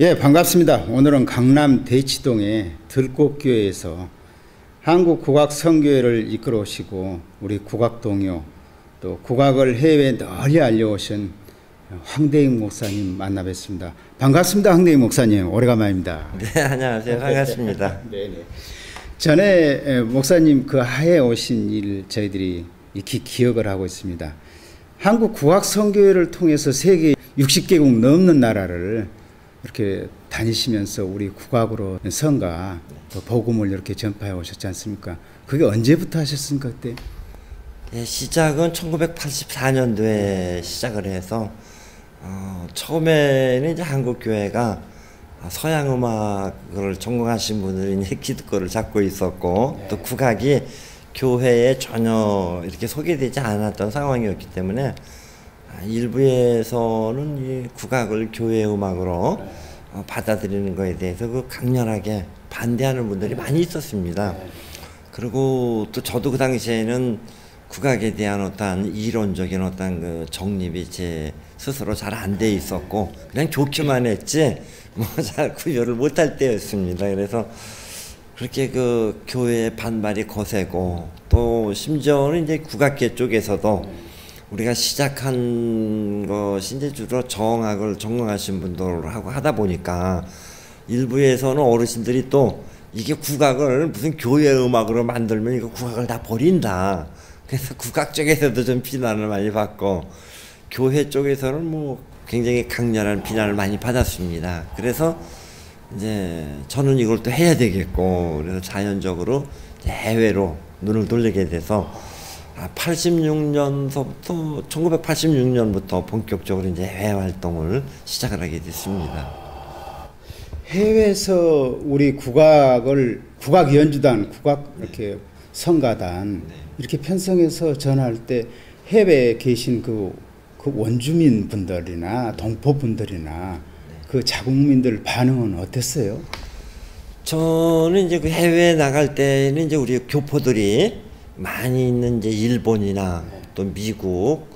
예, 반갑습니다. 오늘은 강남 대치동의 들꽃교회에서 한국 국악성교회를 이끌어 오시고 우리 국악 동요 또 국악을 해외에 널리 알려오신 황대익 목사님 만나 뵙습니다. 반갑습니다. 황대익 목사님. 오래간만입니다. 네, 안녕하세요. 반갑습니다. 네, 네. 전에 목사님 그 하에 오신 일 저희들이 익히 기억을 하고 있습니다. 한국 국악 선교회를 통해서 세계 60개국 넘는 나라를 이렇게 다니시면서 우리 국악으로 선가 또 복음을 이렇게 전파해 오셨지 않습니까? 그게 언제부터 하셨습니까 그때? 예, 시작은 1984년도에 시작을 해서 어, 처음에는 이제 한국 교회가 서양 음악을 전공하신 분들이 이제 기득권을 잡고 있었고 네. 또 국악이 교회에 전혀 이렇게 소개되지 않았던 상황이었기 때문에 일부에서는 이 국악을 교회 음악으로 어, 받아들이는 것에 대해서 그 강렬하게 반대하는 분들이 많이 있었습니다. 그리고 또 저도 그 당시에는 국악에 대한 어떤 이론적인 어떤 그 정립이 제 스스로 잘 안 돼 있었고 그냥 좋기만 했지 뭐 잘 구별을 못할 때였습니다. 그래서 그렇게 그 교회의 반발이 거세고 또 심지어는 이제 국악계 쪽에서도 우리가 시작한 이제 주로 정악을 전공하신 분들하고 하다 보니까 일부에서는 어르신들이 또 이게 국악을 무슨 교회 음악으로 만들면 이거 국악을 다 버린다. 그래서 국악 쪽에서도 좀 비난을 많이 받고 교회 쪽에서는 뭐 굉장히 강렬한 비난을 많이 받았습니다. 그래서 이제 저는 이걸 또 해야 되겠고 그래서 자연적으로 해외로 눈을 돌리게 돼서 86년서부터 아, 1986년부터 본격적으로 이제 해외 활동을 시작을 하게 됐습니다. 해외에서 우리 국악을 국악 연주단, 국악 이렇게 성가단 네. 이렇게 편성해서 전할 때 해외에 계신 그, 그 원주민 분들이나 동포 분들이나 그 자국민들 반응은 어땠어요? 저는 이제 그 해외 나갈 때는 이제 우리 교포들이 많이 있는 이제 일본이나 또 미국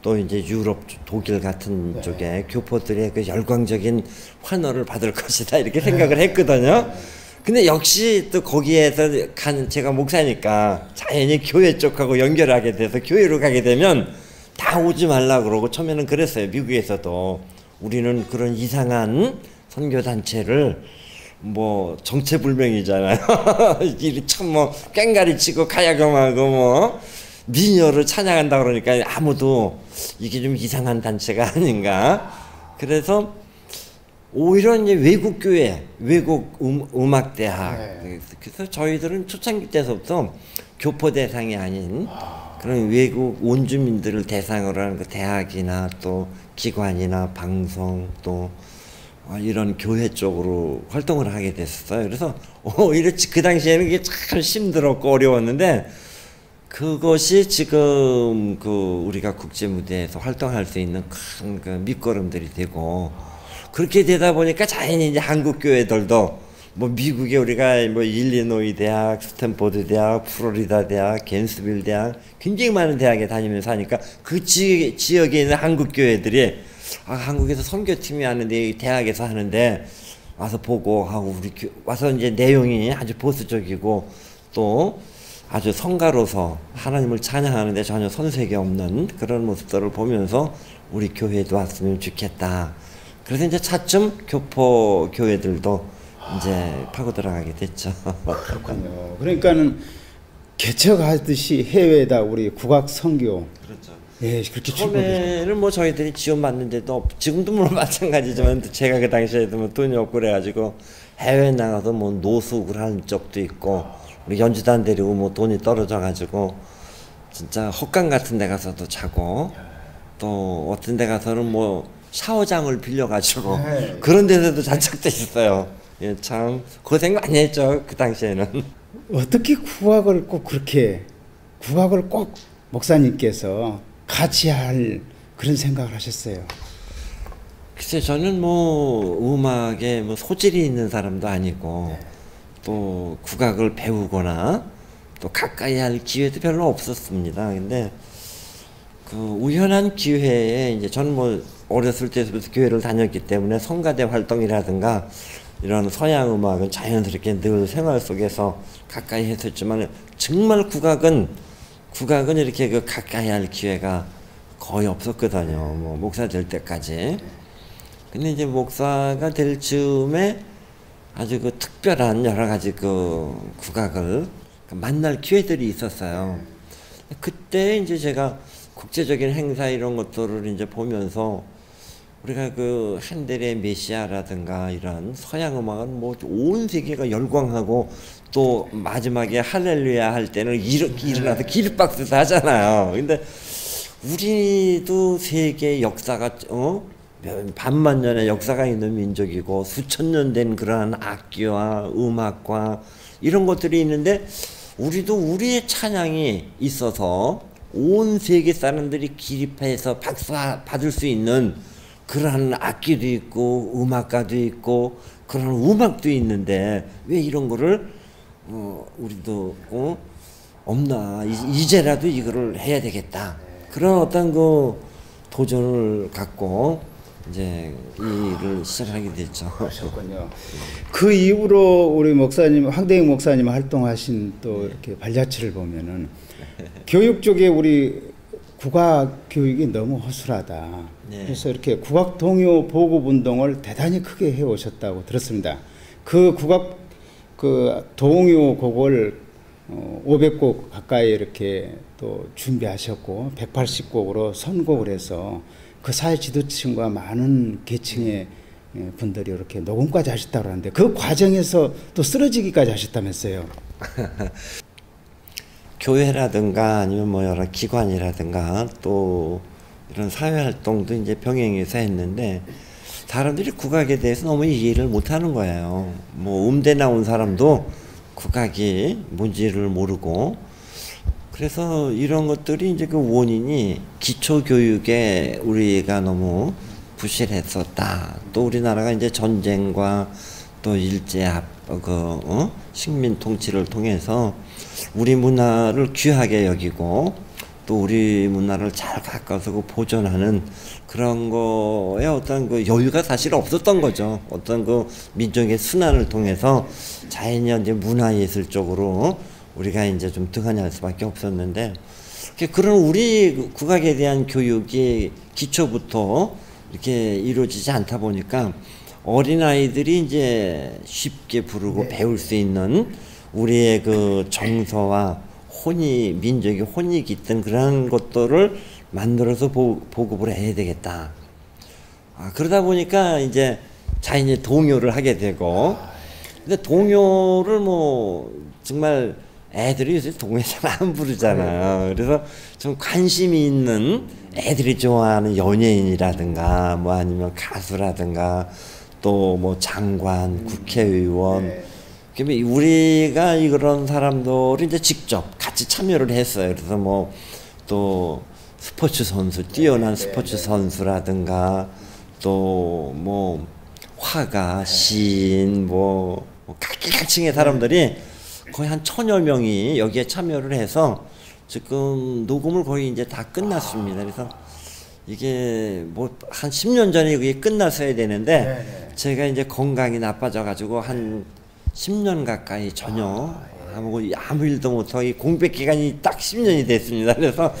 또 이제 유럽 독일 같은 네. 쪽에 교포들의 그 열광적인 환호를 받을 것이다 이렇게 생각을 했거든요. 근데 역시 또 거기에서 간 제가 목사니까 자연히 교회 쪽하고 연결하게 돼서 교회로 가게 되면 다 오지 말라 그러고 처음에는 그랬어요. 미국에서도 우리는 그런 이상한 선교 단체를 뭐 정체불명이잖아요. 참뭐 깽가리 치고 가야금하고 뭐 미녀를 찬양한다 그러니까 아무도 이게 좀 이상한 단체가 아닌가. 그래서 오히려 이제 외국 교회, 외국 음, 악 대학. 네. 그래서 저희들은 초창기 때부터 교포 대상이 아닌 그런 외국 원주민들을 대상으로 하는 그 대학이나 또 기관이나 방송 또 어, 이런 교회 쪽으로 활동을 하게 됐어요. 그래서 오히려 그 당시에는 이게 참 힘들었고 어려웠는데 그것이 지금 그 우리가 국제 무대에서 활동할 수 있는 큰 그 밑거름들이 되고 그렇게 되다 보니까 자연히 이제 한국 교회들도 뭐 미국에 우리가 뭐 일리노이 대학, 스탠포드 대학, 플로리다 대학, 겐스빌 대학 굉장히 많은 대학에 다니면서 하니까 그 지, 지역에 있는 한국 교회들이 아, 한국에서 선교팀이 하는데 대학에서 하는데 와서 보고 하고 우리 와서 이제 내용이 아주 보수적이고 또 아주 성가로서 하나님을 찬양하는데 전혀 선색이 없는 그런 모습들을 보면서 우리 교회도 왔으면 좋겠다. 그래서 이제 차츰 교포 교회들도 이제 파고 들어가게 됐죠. 그렇군요. 그러니까는 개척하듯이 해외에다 우리 국악 선교 그렇죠. 예, 그렇게 처음에는 뭐 저희들이 지원받는 데도 지금도 뭐 마찬가지지만 제가 그 당시에도 뭐 돈이 없고 그래가지고 해외 나가서 뭐 노숙을 한 적도 있고 우리 연주단 데리고 뭐 돈이 떨어져가지고 진짜 헛강 같은 데 가서도 자고 또 어떤 데 가서는 뭐 샤워장을 빌려가지고 네. 그런 데서도 잔적돼 있어요. 예, 참 고생 많이 했죠 그 당시에는. 어떻게 국악을 꼭 그렇게 국악을 꼭 목사님께서 같이 할 그런 생각을 하셨어요? 글쎄 저는 뭐 음악에 뭐 소질이 있는 사람도 아니고 네. 또 국악을 배우거나 또 가까이 할 기회도 별로 없었습니다. 근데 그 우연한 기회에 이제 저는 뭐 어렸을 때부터 교회를 다녔기 때문에 성가대 활동이라든가 이런 서양 음악은 자연스럽게 늘 생활 속에서 가까이 했었지만 정말 국악은 국악은 이렇게 그 가까이 할 기회가 거의 없었거든요. 뭐 목사 될 때까지. 근데 이제 목사가 될 즈음에 아주 그 특별한 여러 가지 그 국악을 만날 기회들이 있었어요. 그때 이제 제가 국제적인 행사 이런 것들을 이제 보면서 우리가 그 핸델의 메시아라든가 이런 서양 음악은 뭐 온 세계가 열광하고 또 마지막에 할렐루야 할 때는 이렇게 일어나서 기립박수도 하잖아요. 근데 우리도 세계 역사가 어 반만 년의 역사가 있는 민족이고 수천 년 된 그러한 악기와 음악과 이런 것들이 있는데 우리도 우리의 찬양이 있어서 온 세계 사람들이 기립해서 박수 받을 수 있는 그러한 악기도 있고 음악가도 있고 그런 음악도 있는데 왜 이런 거를 어 우리도 어 없나 이 제라도 이거를 해야 되겠다 그런 어떤 그 도전을 갖고 이제 이 일을 시작하게 됐죠. 그러셨군요. 그 이후로 우리 목사님 황대익 목사님 활동하신 또 이렇게 발자취를 보면은 교육 쪽에 우리 국악 교육이 너무 허술하다. 네. 그래서 이렇게 국악 동요 보급 운동을 대단히 크게 해 오셨다고 들었습니다. 그 국악 그 동요 곡을 어, 500곡 가까이 이렇게 또 준비하셨고 180곡으로 선곡을 해서 그 사회 지도층과 많은 계층의 예, 분들이 이렇게 녹음까지 하셨다고 하는데 그 과정에서 또 쓰러지기까지 하셨다면서요. 교회라든가 아니면 뭐 여러 기관이라든가 또 이런 사회 활동도 이제 병행해서 했는데 사람들이 국악에 대해서 너무 이해를 못 하는 거예요. 뭐 음대 나온 사람도 국악이 뭔지를 모르고 그래서 이런 것들이 이제 그 원인이 기초 교육에 우리가 너무 부실했었다. 또 우리나라가 이제 전쟁과 또 일제 압, 그, 어? 식민 통치를 통해서 우리 문화를 귀하게 여기고 또 우리 문화를 잘 가꿔서 그 보존하는 그런 거에 어떤 그 여유가 사실 없었던 거죠. 어떤 그 민족의 순환을 통해서 자연히 이제 문화예술 쪽으로 우리가 이제 좀 등한할 수밖에 없었는데 그런 우리 국악에 대한 교육이 기초부터 이렇게 이루어지지 않다 보니까 어린 아이들이 이제 쉽게 부르고 네. 배울 수 있는 우리의 그 정서와 혼이 민족의 혼이 깃든 그런 것들을 만들어서 보, 보급을 해야 되겠다. 아, 그러다 보니까 이제 자연히 동요를 하게 되고 근데 동요를 뭐 정말 애들이 요새 동요 잘 안 부르잖아요. 그래서 좀 관심이 있는 애들이 좋아하는 연예인이라든가 뭐 아니면 가수라든가 또 뭐 장관, 국회의원 네. 우리가 이런 사람들을 이제 직접 같이 참여를 했어요. 그래서 뭐 또 스포츠 선수, 뛰어난 스포츠 선수라든가 또 뭐 화가, 시인, 뭐, 뭐 각계각층의 사람들이 거의 한 천여 명이 여기에 참여를 해서 지금 녹음을 거의 이제 다 끝났습니다. 그래서 이게 뭐 한 10년 전에 이게 끝났어야 되는데 네, 제가 이제 건강이 나빠져 가지고 한 10년 가까이 전혀 아무 아무 일도 못하고 이 공백 기간이 딱 10년이 됐습니다. 그래서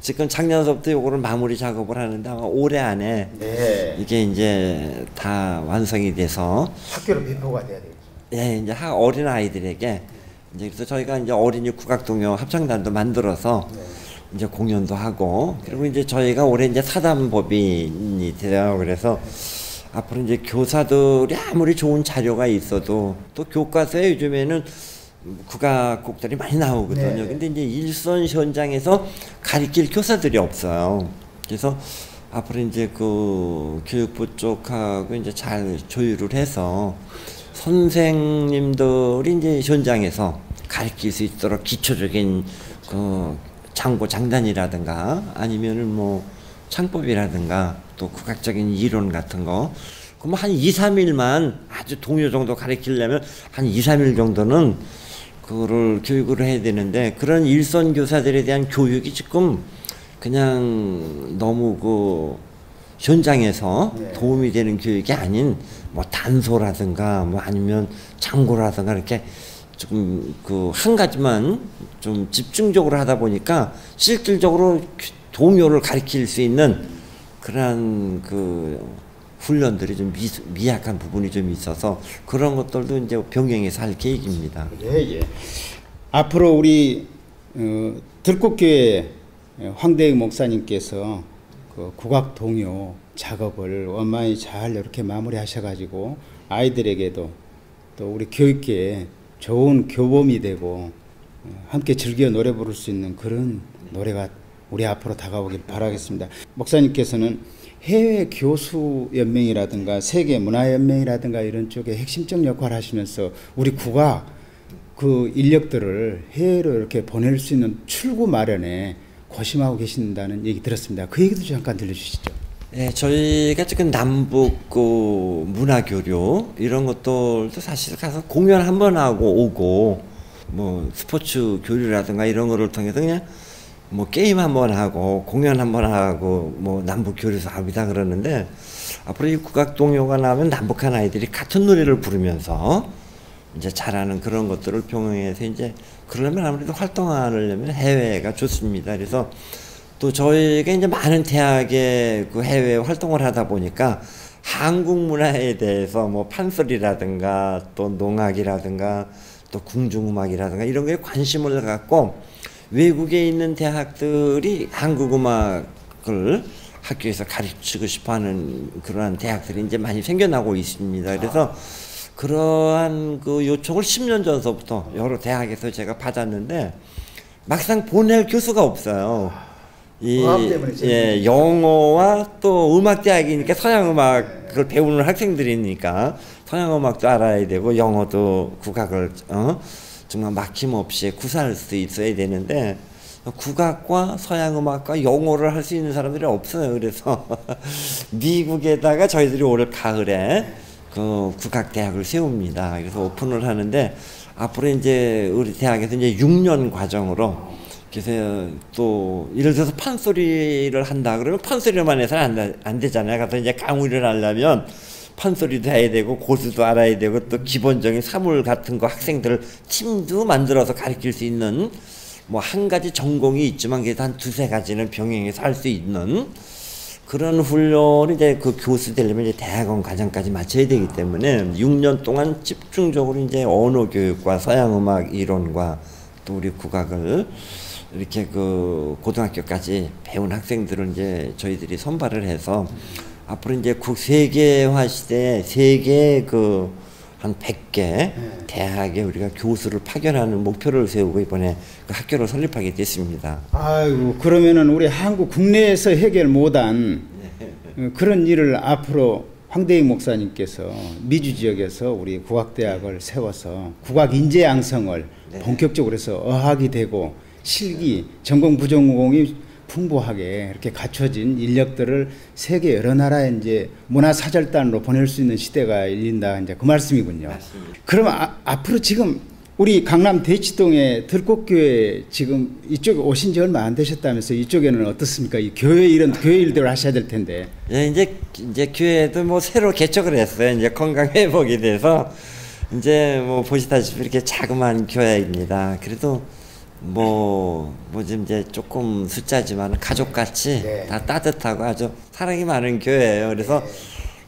지금 작년서부터 요거를 마무리 작업을 하는데 아마 올해 안에 네. 이게 이제 다 완성이 돼서 학교로 배포가 돼야 되겠죠. 예, 이제 하- 어린 아이들에게 이제 그래서 저희가 이제 어린이 국악동요 합창단도 만들어서 이제 공연도 하고 그리고 이제 저희가 올해 이제 사단법인이 돼요. 그래서 앞으로 이제 교사들이 아무리 좋은 자료가 있어도 또 교과서에 요즘에는 국악곡들이 많이 나오거든요. 네. 근데 이제 일선 현장에서 가르칠 교사들이 없어요. 그래서 앞으로 이제 그 교육부 쪽하고 이제 잘 조율을 해서 선생님들이 이제 현장에서 가르칠 수 있도록 기초적인 그 장고 장단이라든가 아니면은 뭐 창법이라든가 또 국악적인 이론 같은 거 그럼 한 2, 3일만 아주 동요 정도 가르치려면 한 2, 3일 정도는 그거를 교육을 해야 되는데 그런 일선 교사들에 대한 교육이 지금 그냥 너무 그 현장에서 네. 도움이 되는 교육이 아닌 뭐 단소라든가 뭐 아니면 창고라든가 이렇게 조금 그 한 가지만 좀 집중적으로 하다 보니까 실질적으로 동요를 가리킬 수 있는 그러한 그 훈련들이 좀 미, 미약한 부분이 좀 있어서 그런 것들도 이제 병행해서 할 계획입니다. 예, 예. 앞으로 우리 어, 들꽃교회 황대익 목사님께서 그 국악 동요 작업을 원만히 잘 이렇게 마무리하셔가지고 아이들에게도 또 우리 교육계에 좋은 교범이 되고 어, 함께 즐겨 노래 부를 수 있는 그런 노래가 우리 앞으로 다가오길 바라겠습니다. 목사님께서는 해외 교수 연맹이라든가 세계 문화 연맹이라든가 이런 쪽에 핵심적 역할을 하시면서 우리 국악 그 인력들을 해외로 이렇게 보낼 수 있는 출구 마련에 고심하고 계신다는 얘기 들었습니다. 그 얘기도 잠깐 들려주시죠. 네, 저희가 지금 남북 그 문화 교류 이런 것들도 사실 가서 공연 한 번 하고 오고 뭐 스포츠 교류라든가 이런 거를 통해서 그냥 뭐 게임 한 번 하고 공연 한 번 하고 뭐 남북 교류 사업이다 그러는데 앞으로 이 국악 동요가 나오면 남북한 아이들이 같은 노래를 부르면서 이제 잘하는 그런 것들을 병행해서 이제 그러려면 아무래도 활동하려면 해외가 좋습니다. 그래서 또 저희가 이제 많은 대학에 그 해외 활동을 하다 보니까 한국 문화에 대해서 뭐 판소리라든가 또 농악이라든가 또 궁중음악이라든가 이런 거에 관심을 갖고 외국에 있는 대학들이 한국 음악을 학교에서 가르치고 싶어 하는 그러한 대학들이 이제 많이 생겨나고 있습니다. 그래서 그러한 그 요청을 10년 전서부터 여러 대학에서 제가 받았는데 막상 보낼 교수가 없어요. 이 예, 영어와 또 음악 대학이니까 서양 음악을 배우는 학생들이니까 서양 음악도 알아야 되고 영어도 국악을 어 정말 막힘없이 구사할 수 있어야 되는데 국악과 서양 음악과 영어를 할 수 있는 사람들이 없어요. 그래서 미국에다가 저희들이 올 가을에 그 국악 대학을 세웁니다. 그래서 오픈을 하는데 앞으로 이제 우리 대학에서 이제 6년 과정으로 그래서 또 예를 들어서 판소리를 한다 그러면 판소리만 해서는 안, 안 되잖아요. 그래서 이제 강의를 하려면 판소리도 해야 되고 고수도 알아야 되고 또 기본적인 사물 같은 거 학생들을 팀도 만들어서 가르칠 수 있는 뭐 한 가지 전공이 있지만 그래도 한 두세 가지는 병행해서 할 수 있는 그런 훈련을 이제 그 교수 되려면 이제 대학원 과정까지 마쳐야 되기 때문에 6년 동안 집중적으로 이제 언어 교육과 서양 음악 이론과 또 우리 국악을 이렇게 그 고등학교까지 배운 학생들을 이제 저희들이 선발을 해서 앞으로 이제 국 세계화 시대에 세계 그 한 100개 대학에 우리가 교수를 파견하는 목표를 세우고 이번에 그 학교를 설립하게 됐습니다. 아이고 그러면은 우리 한국 국내에서 해결 못한 어, 그런 일을 앞으로 황대익 목사님께서 미주 지역에서 우리 국악대학을 세워서 국악 인재 양성을 본격적으로 해서 어학이 되고 실기 전공 부전공이 풍부하게 이렇게 갖춰진 인력들을 세계 여러 나라에 이제 문화 사절단으로 보낼 수 있는 시대가 열린다 이제 그 말씀이군요. 맞습니다. 그럼 아, 앞으로 지금 우리 강남 대치동에 들꽃교회 지금 이쪽에 오신 지 얼마 안 되셨다면서 이쪽에는 어떻습니까? 이 교회 일은 교회 일대로 하셔야 될 텐데. 예, 이제 이제 교회도 뭐 새로 개척을 했어요. 이제 건강 회복이 돼서 이제 뭐 보시다시피 이렇게 자그마한 교회입니다. 그래도 뭐, 뭐 지금 이제 조금 숫자지만 가족같이 네. 다 따뜻하고 아주 사랑이 많은 교회예요. 그래서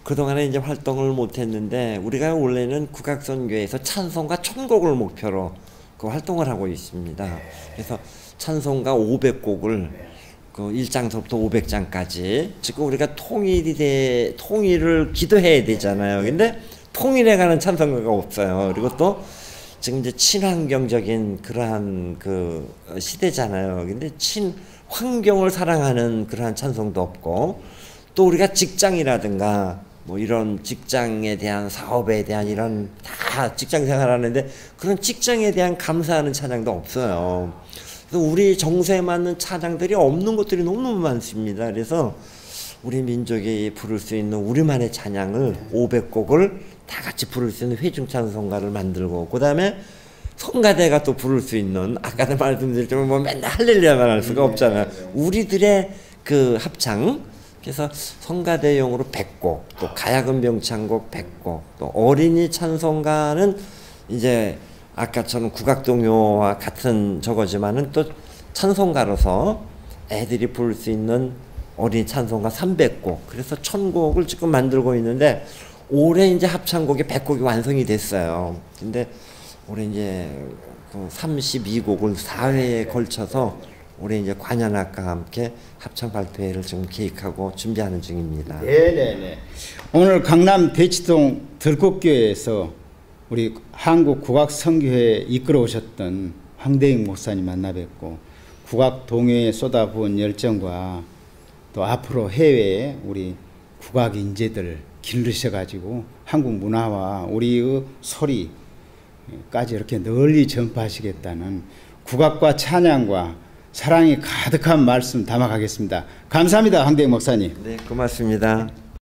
그동안에 이제 활동을 못했는데 우리가 원래는 국악선교회에서 찬송가 천곡을 목표로 그 활동을 하고 있습니다. 그래서 찬송가 500곡을 그 1장서부터 500장까지 지금 우리가 통일이 돼 통일을 기도해야 되잖아요. 근데 통일해 가는 찬송가가 없어요. 그리고 또 지금 이제 친환경적인 그러한 그 시대잖아요. 근데 친 환경을 사랑하는 그러한 찬송도 없고 또 우리가 직장이라든가 뭐 이런 직장에 대한 사업에 대한 이런 다 직장 생활하는데 그런 직장에 대한 감사하는 찬양도 없어요. 그래서 우리 정서에 맞는 찬양들이 없는 것들이 너무 많습니다. 그래서 우리 민족이 부를 수 있는 우리만의 찬양을 500곡을 다 같이 부를 수 있는 회중 찬송가를 만들고 그다음에 성가대가 또 부를 수 있는 아까도 말씀드렸지만 뭐 맨날 할렐루야만 할 수가 없잖아요. 우리들의 그 합창 그래서 성가대용으로 100곡, 또 가야금 병창곡 100곡, 또 어린이 찬송가는 이제 아까처럼 국악동요와 같은 저거지만은 또 찬송가로서 애들이 부를 수 있는 어린이 찬송가 300곡, 그래서 1000곡을 지금 만들고 있는데 올해 이제 합창곡이 100곡이 완성이 됐어요. 근데 올해 이제 그 32곡을 4회에 걸쳐서 올해 이제 관현악과 함께 합창 발표회를 지금 계획하고 준비하는 중입니다. 네네네. 오늘 강남 대치동 들꽃교회에서 우리 한국 국악 선교회 이끌어 오셨던 황대익 목사님 만나 뵙고 국악 동요에 쏟아부은 열정과 또 앞으로 해외에 우리 국악 인재들 기르셔 가지고 한국 문화와 우리의 소리까지 이렇게 널리 전파하시겠다는 국악과 찬양과 사랑이 가득한 말씀 담아가겠습니다. 감사합니다, 황대익 목사님. 네, 고맙습니다.